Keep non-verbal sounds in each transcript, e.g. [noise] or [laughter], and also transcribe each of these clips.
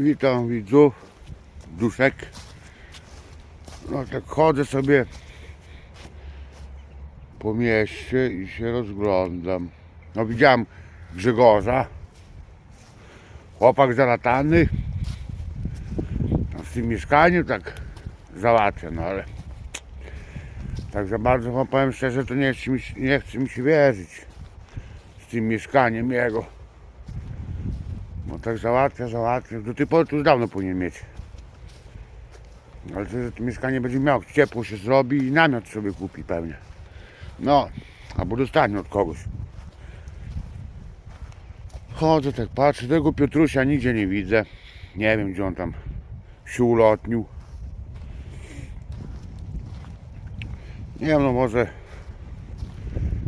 Witam widzów, duszek. No tak chodzę sobie po mieście i się rozglądam. No widziałem Grzegorza. Chłopak zalatany. No, w tym mieszkaniu tak załatwia, no ale tak za bardzo wam powiem szczerze, to nie chce mi, nie chce mi się wierzyć z tym mieszkaniem jego. Tak załatwia, załatwia. Do tej pory to już dawno powinien mieć. Ale to, że to mieszkanie będzie miał, ciepło się zrobi i namiot sobie kupi pewnie. No, albo dostanie od kogoś. Chodzę tak, patrzę, tego Piotrusia nigdzie nie widzę. Nie wiem, gdzie on tam się ulotnił. Nie wiem, no może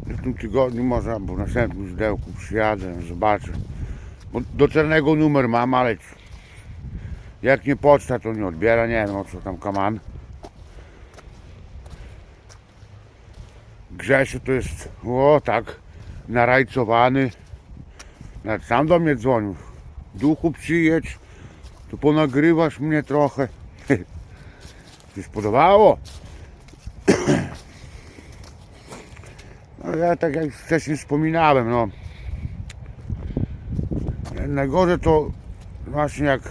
w tym tygodniu, może albo w następnym źdełku przyjadę, zobaczę. Do czarnego numer mam, ale jak nie poczta, to nie odbiera. Nie wiem o co tam kaman. Grzesiu to jest, o tak, narajcowany. Nawet sam do mnie dzwonił. Duchu przyjedź, to ponagrywasz mnie trochę. [laughs] Ci spodobało? [clears throat] No ja tak jak wcześniej wspominałem, no Najgorzej to właśnie jak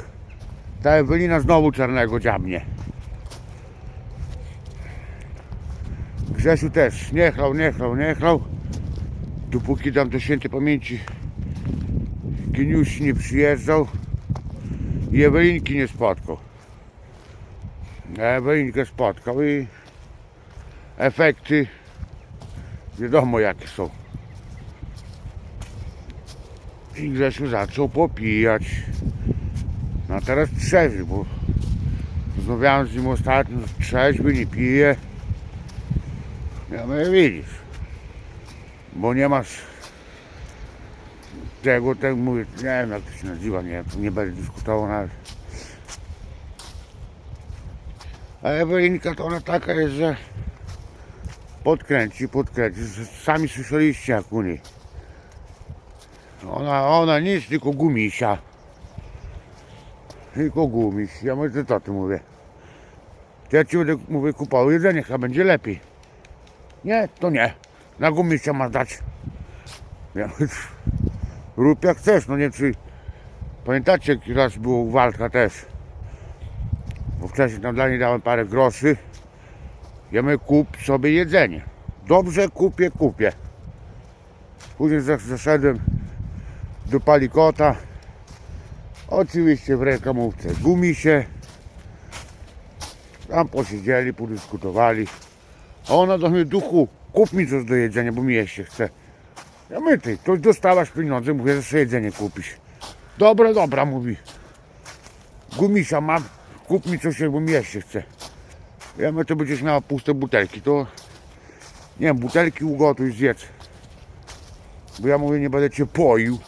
ta Ewelina znowu czarnego dziabnie. Grzesiu też nie chlał, nie chlał, nie chlał. Dopóki tam do świętej pamięci Geniusi nie przyjeżdżał i Ewelinki nie spotkał. Ewelinkę spotkał i efekty wiadomo jakie są. I Grzesiu zaczął popijać. No teraz trzeźwy, bo rozmawiałem z nim ostatnio, trzeźwy, nie pije. Ja mówię, widzisz, bo nie masz tego, tak mówię, nie wiem jak to się nazywa, nie, nie będę dyskutował nawet. A Ewelinka to ona taka jest, że podkręci, podkręci, sami słyszeliście jak u niej. Ona, ona nic, tylko gumisia. Tylko gumiś. Ja mówię, co ty mówię? To ja ci będę, mówię, kupował jedzenie, chyba będzie lepiej. Nie, to nie. Na gumisia masz dać. Ja rób jak chcesz, no nie czy pamiętacie, jak raz było walka też. Bo wcześniej tam dla niej dałem parę groszy. Ja mówię, kup sobie jedzenie. Dobrze, kupię, kupię. Później zas- zaszedłem do palikota. Oczywiście w reklamówce gumisie. Tam posiedzieli, podyskutowali. A ona do mnie, duchu, kup mi coś do jedzenia, bo mi jeść się chce. Ja mówię, ty, to dostałaś pieniądze, mówię, że sobie jedzenie kupisz. Dobra, dobra, mówi. Gumisia mam, kup mi coś, bo mi jeść się chce. Ja mówię, to będziesz miała puste butelki, to nie wiem, butelki ugotuj, zjedz. Bo ja mówię, nie będę cię poił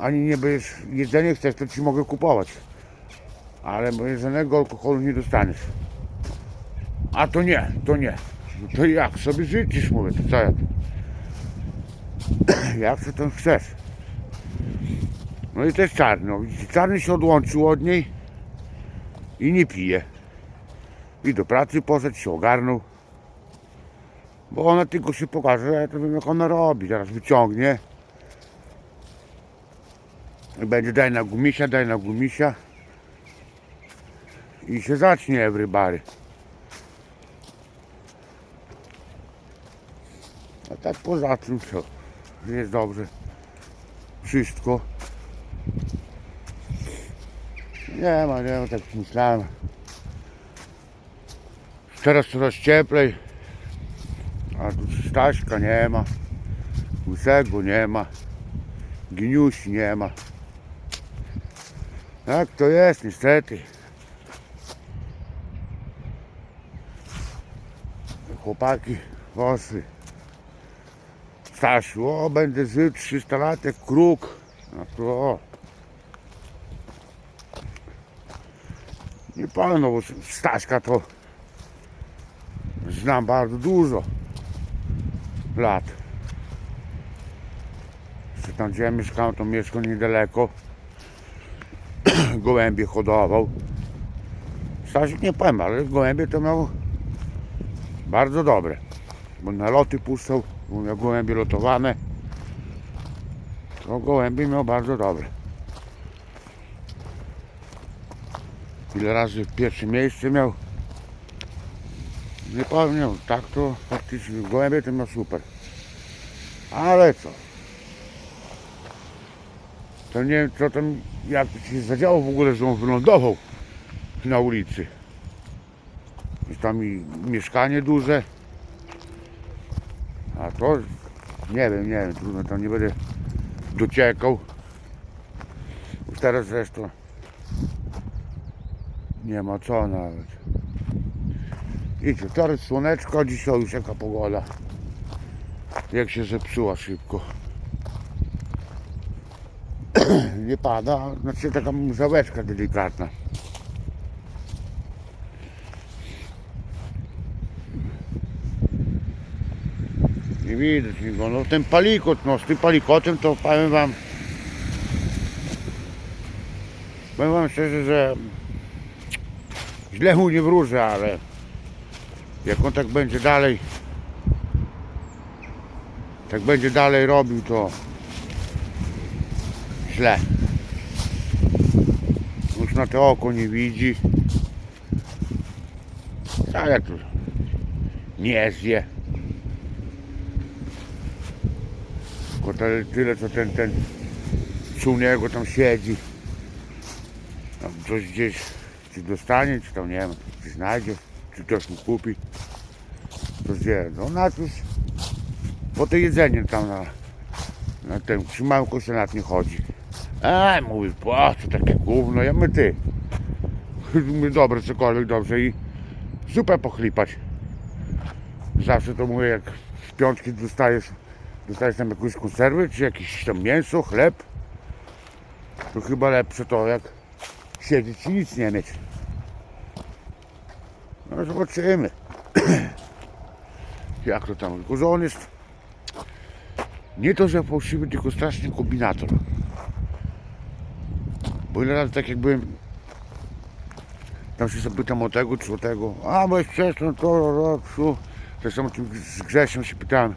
ani nie będziesz jedzenie chcesz, to ci mogę kupować. Ale żadnego alkoholu nie dostaniesz. A to nie, to nie. To jak sobie życzysz, mówię, to co ja? [clears throat] jak co tam chcesz? No i też czarny. No, czarny się odłączył od niej i nie pije. I do pracy poszedł, się ogarnął. Bo ona tylko się pokaże, ja to wiem jak ona robi. Zaraz wyciągnie. Będzie daj na gumisia, daj na gumisia. I się zacznie everybody. A tak poza tym co? Jest dobrze. Wszystko. Nie ma, nie ma, tak myślałem. Teraz coraz cieplej. A tu Staśka nie ma. Łysego nie ma. Giniusi nie ma. Tak to jest niestety. Chłopaki poszli. Stasiu, o będę żył 300 lat jak kruk. No to o. Nie powiem, no bo Staśka to znam bardzo dużo lat. Że tam gdzie ja mieszkałem, to mieszkam niedaleko. Gołębie hodował. Stasiek nie powiem, ale gołębie to miał bardzo dobre. Bo na loty puszczał, bo miał gołębie lotowane. To gołębie miał bardzo dobre. Ile razy pierwsze miejsce miał. Nie powiem, tak to faktycznie gołębie to miał super. Ale co? To nie wiem co tam, jak się zadziało w ogóle, że on wylądował na ulicy. Jest tam i mieszkanie duże. A to nie wiem, nie wiem, trudno tam nie będę dociekał. Już teraz zresztą nie ma co nawet. Idzie, teraz słoneczko, dzisiaj już jaka pogoda. Jak się zepsuła szybko. Nie pada, znaczy taka mrzaweczka delikatna. Nie widać go. No ten palikot, no z tym palikotem to powiem wam. Powiem wam szczerze, że źle mu nie wróżę, ale jak on tak będzie dalej tak będzie dalej robił to źle. Na to oko nie widzi. A jak to nie zje. Tylko tyle, tyle co ten, ten psu niego tam siedzi. Tam coś gdzieś czy dostanie, czy tam nie wiem, czy znajdzie, czy ktoś mu kupi. To zje. No na cóż, po to jedzenie tam na, na tym trzymanku się nad nie chodzi. A mówi, po co takie gówno, ja my ty. Dobre cokolwiek dobrze i zupę pochlipać. Zawsze to mówię, jak z piątki dostajesz, dostajesz tam jakąś konserwę, czy jakieś tam mięso, chleb, to chyba lepsze to, jak siedzieć i nic nie mieć. No zobaczymy. [clears throat] jak to tam, tylko jest nie to, że fałszywy, tylko straszny kombinator. Bo ile razy tak jak byłem tam się zapytam o tego czy o tego, a weź przestań to, ro, psu. Zresztą tym z Grzesiem się pytałem.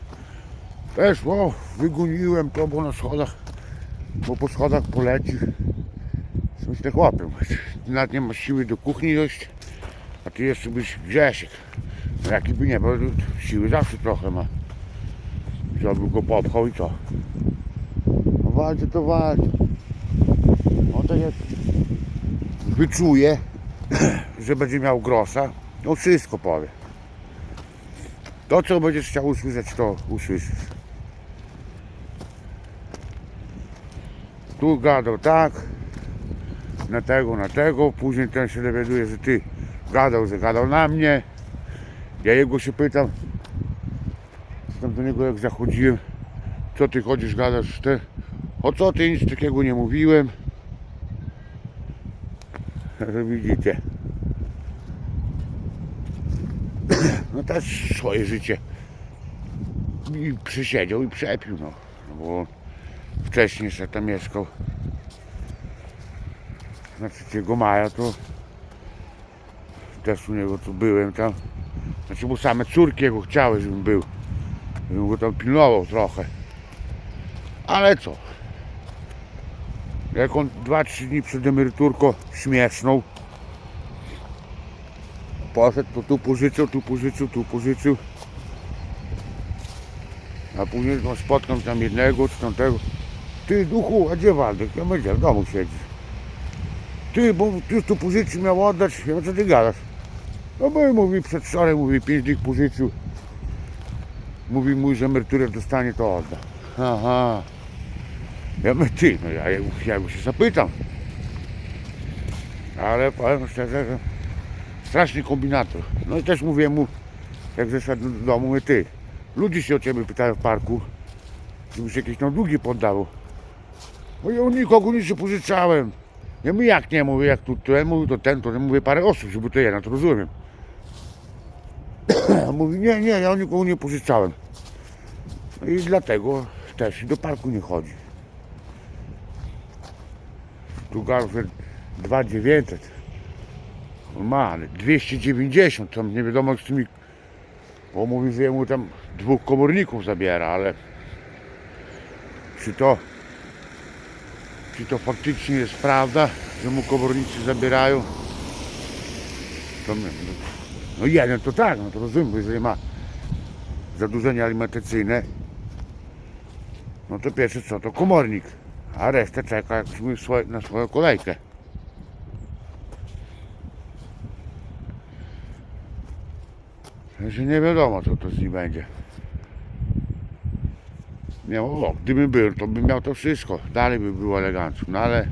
Też, o, wygoniłem to, bo na schodach, bo po schodach poleci. Są się tak łapią. Nawet nie ma siły do kuchni dojść, a ty jeszcze byś Grzesiek. No jaki by nie był, siły zawsze trochę ma. By go popchał i co? No walczy to walczy. No to jak wyczuje, [clears throat] że będzie miał grosza, no wszystko powie. To co będziesz chciał usłyszeć, to usłyszysz. Tu gadał tak, na tego, na tego, później ten się dowiaduje, że ty gadał, że gadał na mnie. Ja jego się pytam, tam do niego jak zachodziłem, co ty chodzisz, gadasz, o co ty, nic takiego nie mówiłem. Że [laughs] widzicie. [clears throat] No też swoje życie i przysiedział i przepił, no. no bo wcześniej jeszcze tam mieszkał. Na 3 maja to też u niego tu byłem tam. Znaczy, bo same córki jego chciały, żebym był. Żebym go tam pilnował trochę. Ale co? Jak on 2-3 dni przed emeryturką śmieszną, poszedł, to tu pożyczył, tu pożyczył, tu pożyczył. A później no, spotkam tam jednego czy tamtego. Ty duchu, a gdzie Waldek? Ja mówię, w domu siedzi. Ty, bo ty tu pożyczył miał oddać. Ja co ty gadasz? No bo mówi przedwczoraj, mówi 5 dni pożyczył. Mówi mój, że emeryturę dostanie, to odda. Aha. Ja mówię, ty, no ja, ja, go się zapytam. Ale powiem szczerze, że straszny kombinator. No i też mówię mu, jak zeszedł do domu, mówię, ty, ludzie się o ciebie pytają w parku, żebyś jakieś tam długi poddawał. Bo ja nikogo nic nie pożyczałem. Ja mówię, jak nie, mówię, jak tu ten mówi, to ten, to ten, mówię, parę osób, żeby to jedna, to rozumiem. [clears throat] Mówi, nie, nie, ja u nikogo nie pożyczałem. No I dlatego też do parku nie chodzi. Tu Garfield 2900. On ma, ale 290, tam nie wiadomo z tymi, bo mówi, że jemu tam dwóch komorników zabiera, ale czy to, czy to faktycznie jest prawda, że mu komornicy zabierają? To, no, no jeden to tak, no to rozumiem, bo jeżeli ma zadłużenie alimentacyjne, no to pierwsze co, to komornik, a resztę czeka na swoją kolejkę. Że nie wiadomo co to z nim będzie. Nie, no, gdyby był, to bym miał to wszystko. Dalej by było elegancko, no ale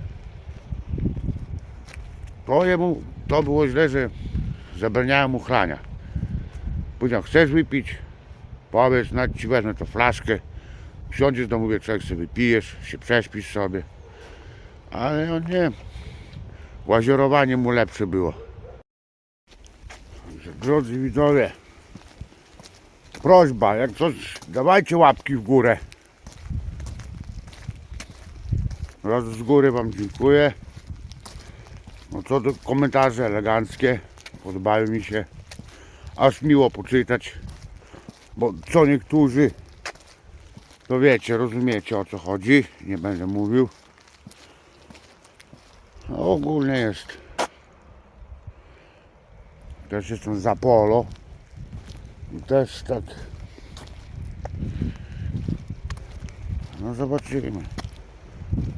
to jemu, to było źle, że zabraniałem mu chlania. Powiedział, chcesz wypić? Powiedz, nawet ci wezmę tą flaszkę. Wsiądziesz do mówię, człowiek sobie wypijesz, się prześpisz sobie. Ale on nie. Łaziorowanie mu lepsze było. Drodzy widzowie, prośba, jak coś, dawajcie łapki w górę. Raz z góry Wam dziękuję. No co to komentarze eleganckie, podobają mi się. Aż miło poczytać, bo co niektórzy, to wiecie, rozumiecie o co chodzi, nie będę mówił. Ogólnie jest. Też jestem za polo. Też tak. No zobaczymy.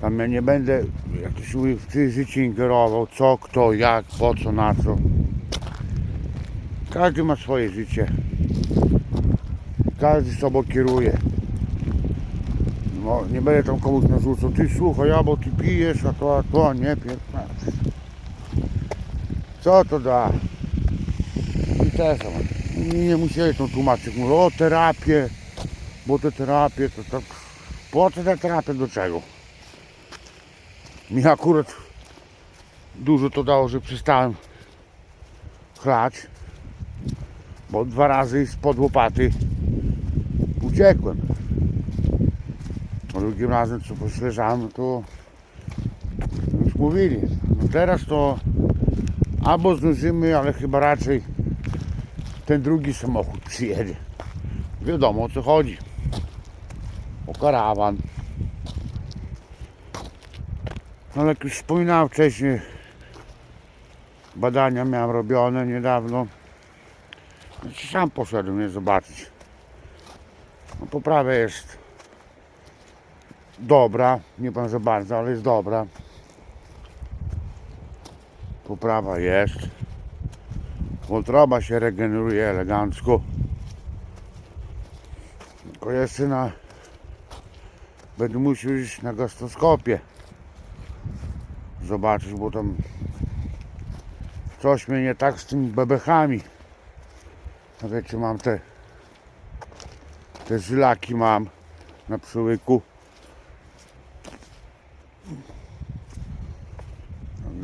Tam ja nie będę, jak to się mówi, w czyjeś życie ingerował, co, kto, jak, po co, na co. Każdy ma swoje życie. Każdy sobą kieruje. No, nie będę tam komuś narzucał, ty słuchaj, ja bo ty pijesz, a to, a to, nie pierdolę. Co to da? I też nie, musieli tą tłumaczyć, mówię, o terapię, bo te terapie, to tak, po co te terapie, do czego? Mi akurat dużo to dało, że przestałem chlać, bo dwa razy spod łopaty uciekłem. Drugim razem co pośleżałem, to już mówili. No teraz to albo zdążymy, ale chyba raczej ten drugi samochód przyjedzie. Wiadomo o co chodzi. O karawan. No jak już wspominałem wcześniej, badania miałem robione niedawno. Znaczy sam poszedłem je zobaczyć. No poprawa jest dobra, nie pan za bardzo, ale jest dobra. Poprawa jest. Wątroba się regeneruje elegancko. Tylko jeszcze na będę musiał iść na gastroskopię zobaczyć, bo tam coś mnie nie tak z tymi bebechami. Wiecie, mam te te żylaki mam na przyłyku.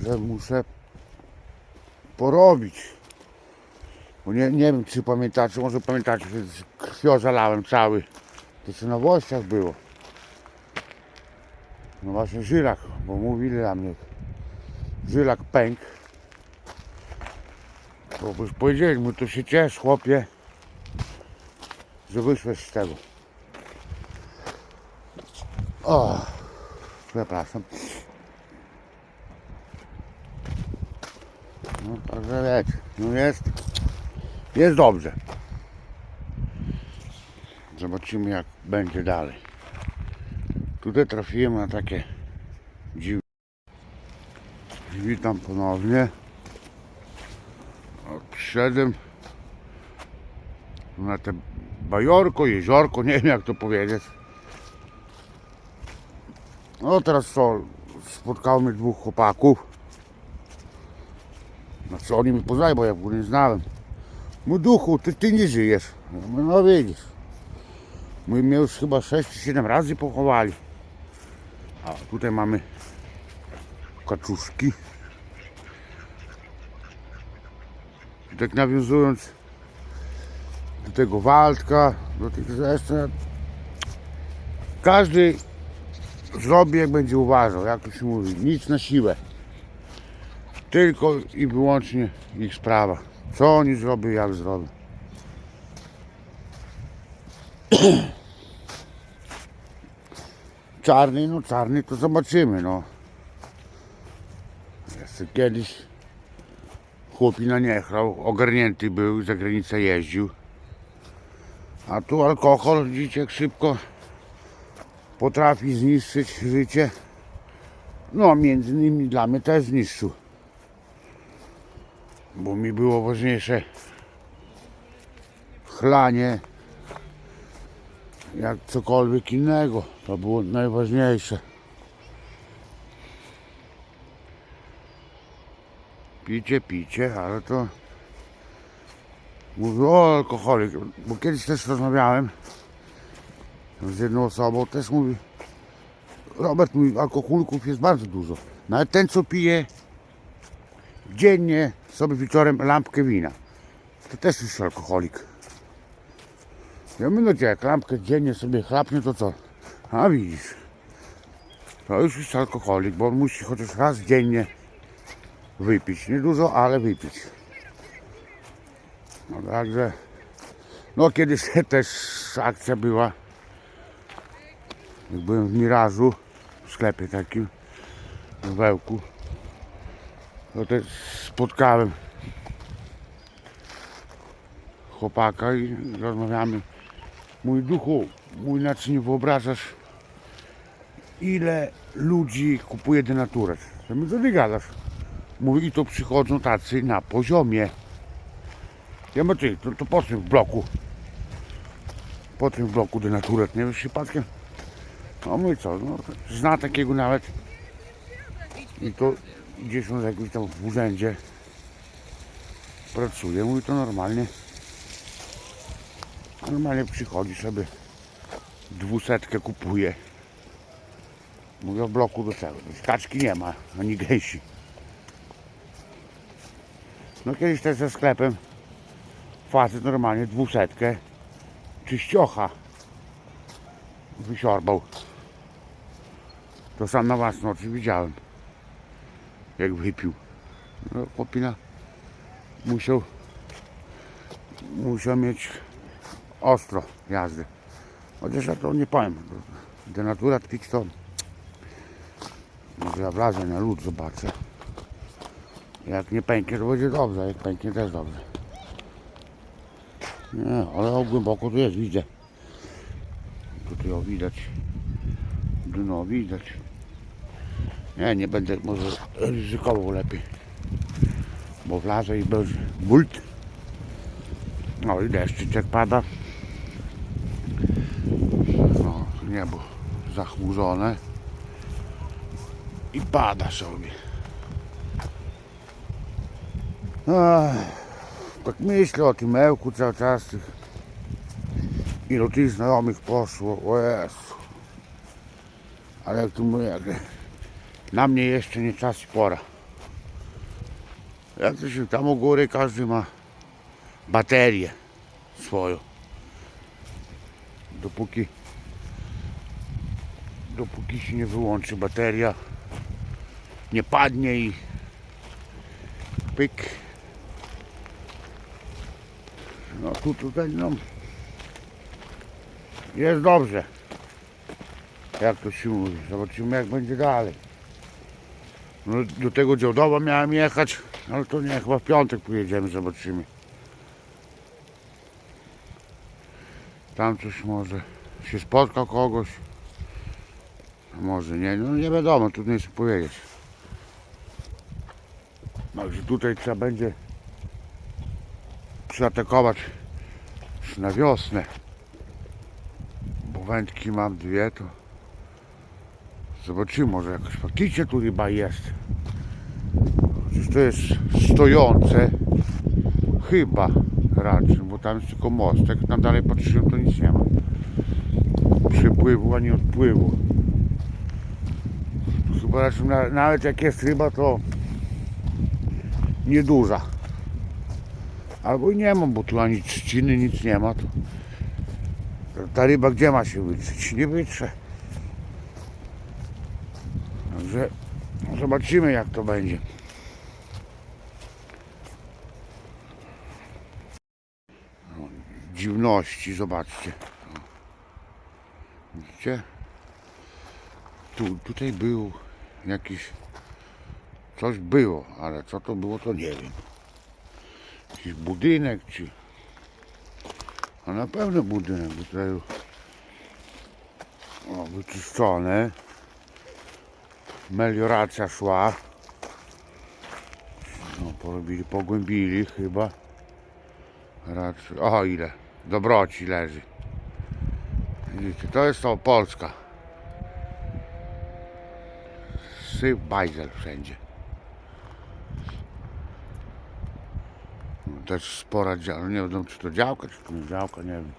Także muszę porobić. Bo nie, nie wiem czy pamiętacie, może pamiętacie, że krwią zalałem cały. To co na włościach było. No właśnie żylak, bo mówili na mnie. Żylak pęk. To już powiedzieli mu, to się ciesz chłopie, że wyszłeś z tego. O, przepraszam. No także wiecie, no jest, jest dobrze. Zobaczymy jak będzie dalej. Tutaj trafiłem na takie dziwne. Witam ponownie. O, Przyszedłem na te bajorko, jeziorko, nie wiem jak to powiedzieć. No teraz co, spotkało mnie dwóch chłopaków. Znaczy oni mnie poznali, bo ja go nie znałem. Mój duchu, ty, ty nie żyjesz. Ja mówię, no widzisz. My mnie już chyba 6 czy 7 razy pochowali. A tutaj mamy kaczuszki. I tak nawiązując do tego Waldka, do tych zresztą, każdy zrobi jak będzie uważał, jak to się mówi, nic na siłę. Tylko i wyłącznie ich sprawa. Co oni zrobią, jak zrobią. [clears throat] Czarny, no czarny to zobaczymy, no. Kiedyś chłopina nie chrał, ogarnięty był, za granicę jeździł. A tu alkohol, widzicie, jak szybko potrafi zniszczyć życie. No, między innymi dla mnie też zniszczył. Bo mi było ważniejsze chlanie jak cokolwiek innego. To było najważniejsze. Picie, picie, ale to mówię o alkoholik, bo kiedyś też rozmawiałem z jedną osobą, też mówi Robert mówi, alkoholików jest bardzo dużo. Nawet ten co pije dziennie sobie wieczorem lampkę wina, to też jest alkoholik. Ja mówię, no jak lampkę dziennie sobie chlapnie, to co? A widzisz, to już jest alkoholik, bo on musi chociaż raz dziennie wypić. Nie dużo, ale wypić. No także, no kiedyś [laughs] też akcja była. Jak byłem w Mirażu, w sklepie takim, w Wełku, spotkałem chłopaka i rozmawiamy. Mój duchu, mój inaczej nie wyobrażasz, ile ludzi kupuje denaturat. Ja mi co ty gadasz? Mówi i to przychodzą tacy na poziomie. Ja mówię, ty, to, to po czym w bloku? Po tym w bloku denaturat, nie wiesz przypadkiem? No mój co, no, zna takiego nawet. I to gdzieś on jakiś tam w urzędzie pracuje, mówi to normalnie. Normalnie przychodzi sobie, dwusetkę kupuje. Mówię o bloku do czego? Kaczki nie ma, ani gęsi. No kiedyś też ze sklepem facet normalnie dwusetkę czyściocha wysiorbał. To sam na własne oczy widziałem. Jak wypił. No, musiał musiał mieć ostro jazdy. Chociaż ja to nie powiem. Denaturat pić to może ja wlazę na lód, zobaczę. Jak nie pęknie, to będzie dobrze, jak pęknie też dobrze. Nie, ale głęboko tu jest, widzę. Tutaj o widać. Dno widać. Nie, nie będę może ryzykował lepiej. Bo wlazę i będzie bult. No i deszczyczek pada. No, niebo zachmurzone. I pada sobie. Ach, tak myślę o tym ełku cały czas. Ilu tych znajomych poszło, o Jezu. Ale jak tu mówię, jak na mnie jeszcze nie czas i pora. Jak to się tam u góry każdy ma baterię swoją. Dopóki dopóki się nie wyłączy bateria, nie padnie i pyk. No tu tutaj no jest dobrze. Jak to się mówi. Zobaczymy jak będzie dalej. No, do tego Działdowa miałem jechać, ale to nie, chyba w piątek pojedziemy, zobaczymy. Tam coś może się spotka kogoś. A może nie, no nie wiadomo, trudno jest powiedzieć. Także tutaj trzeba będzie zaatakować już na wiosnę. Bo wędki mam dwie, to zobaczymy, może jakaś faktycznie tu ryba jest. Chociaż to jest stojące. Chyba raczej, bo tam jest tylko mostek. Tam dalej patrzyłem, to nic nie ma. Przypływu ani odpływu. Chyba raczej na, nawet jak jest ryba, to nieduża. Albo i nie ma, bo tu ani trzciny, nic nie ma. To ta ryba gdzie ma się wytrzeć? Nie wytrze. Także zobaczymy jak to będzie. Dziwności, zobaczcie. Widzicie? Tu, tutaj był jakiś... Coś było, ale co to było to nie wiem. Jakiś budynek czy... A na pewno budynek, bo tutaj... O, wyczyszczone. Melioracja szła. No, porobili, pogłębili chyba. Raczej. O, ile. Dobroci leży. Widzicie, to jest to Polska. Syp bajzel wszędzie. No, też spora działka. Nie wiem, czy to działka, czy to nie działka, nie wiem.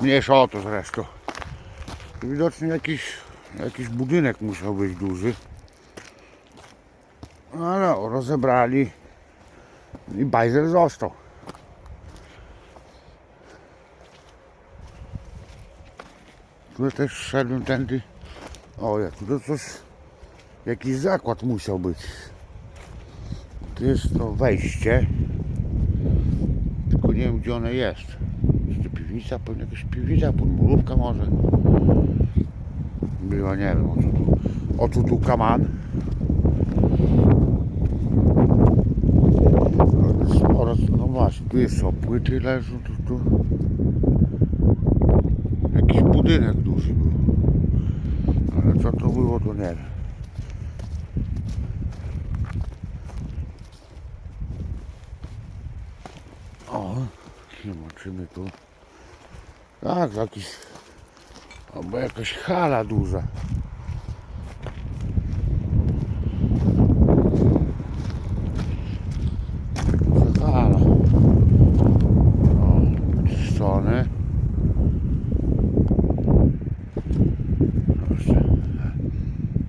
Mniejsza o to zresztą. Widocznie jakiś, jakiś budynek musiał być duży. Ale o, rozebrali i bajzel został. Tu też szedłem tędy. O, ja tu coś. Jakiś zakład musiał być. Tu jest to wejście. Tylko nie wiem gdzie one jest. Czy to piwnica? Pewnie jakaś piwnica, podmurówka może. Była, nie wiem o tu. O tu kaman. Sporo, no właśnie, tu jest o płyty leżą, tu, tu. Jakiś budynek duży był. Ale co to było, to nie wiem. O, zobaczymy tu. Tak, jakiś. Albo jakaś hala duża. Hala. O, czyszczone.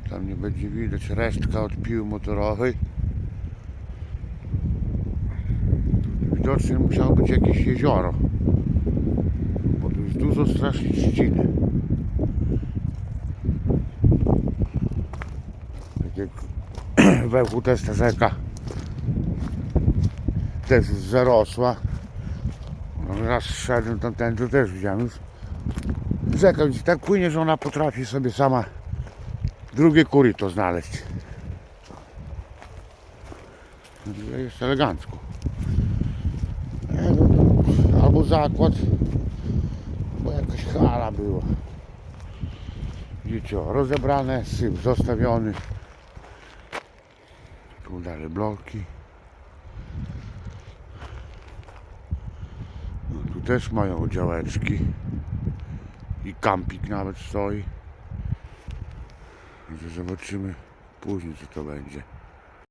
Tam nie będzie widać resztka od piły motorowej. Widocznie musiało być jakieś jezioro. Bo tu jest dużo strasznie trzciny. Tak jak we też ta rzeka też już zarosła. No, Raz szedłem tamtędy, to też widziałem już. Rzeka tak płynie, że ona potrafi sobie sama drugie koryto znaleźć. No, Jest elegancko. To Albo zakład, bo jakaś hala była. Widzicie, rozebrane, syp zostawiony. Bloki. No, tu też mają działeczki. I kampik nawet stoi. Także zobaczymy później co to będzie.